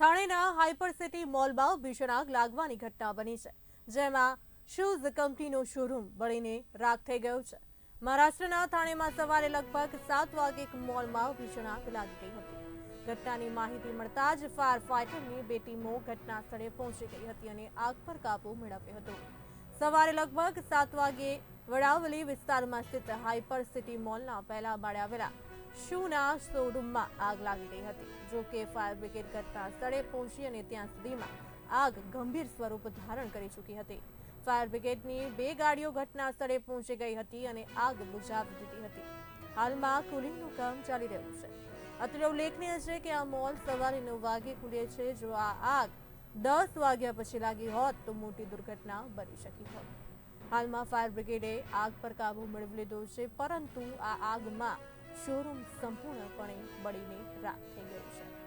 થાણેના hyper city મોલમાં ભીષણ આગ લાગવાની ઘટના બની છે, જેમાં શૂઝ કંપનીનો શોરૂમ બળીને રાખ થઈ ગયો છે. મહારાષ્ટ્રના થાણેમાં સવારે લગભગ સાત વાગે એક મોલમાં ભીષણ આગ લાગી ગઈ હતી. ઘટનાની માહિતી મળતા જ ફાયર ફાઇટરની બે ટીમો ઘટના સ્થળે પહોંચી ગઈ હતી અને આગ પર કાબુ મેળવ્યો હતો. સવારે લગભગ સાત વાગે વડાવલી વિસ્તારમાં સ્થિત હાઇપર સિટી મોલના પહેલા માળે આવેલા શૂના શોરૂમમાં આગ લાગી ગઈ હતી. જો કે ફાયર બ્રિગેડ ઘટના સ્થળે પહોંચી અને ત્યાં સુધીમાં આગ ગંભીર સ્વરૂપ ધારણ કરી ચૂકી હતી. ફાયર બ્રિગેડની બે ગાડીઓ ઘટના સ્થળે પહોંચી ગઈ હતી અને આગ બુઝાવી દીધી હતી. હાલમાં કુલિંગનું કામ ચાલી રહ્યું છે. અત્રે ઉલ્લેખનીય છે કે આ મોલ સવારે નવ વાગે ખુલે છે. જો આ આગ દસ વાગ્યા પછી લાગી હોત તો મોટી દુર્ઘટના બની શકી હોત. હાલમાં ફાયર બ્રિગેડે આગ પર કાબુ મેળવી લીધો છે, પરંતુ આ આગમાં શોરૂમ સંપૂર્ણપણે બળીને રાખ થઈ ગયું છે.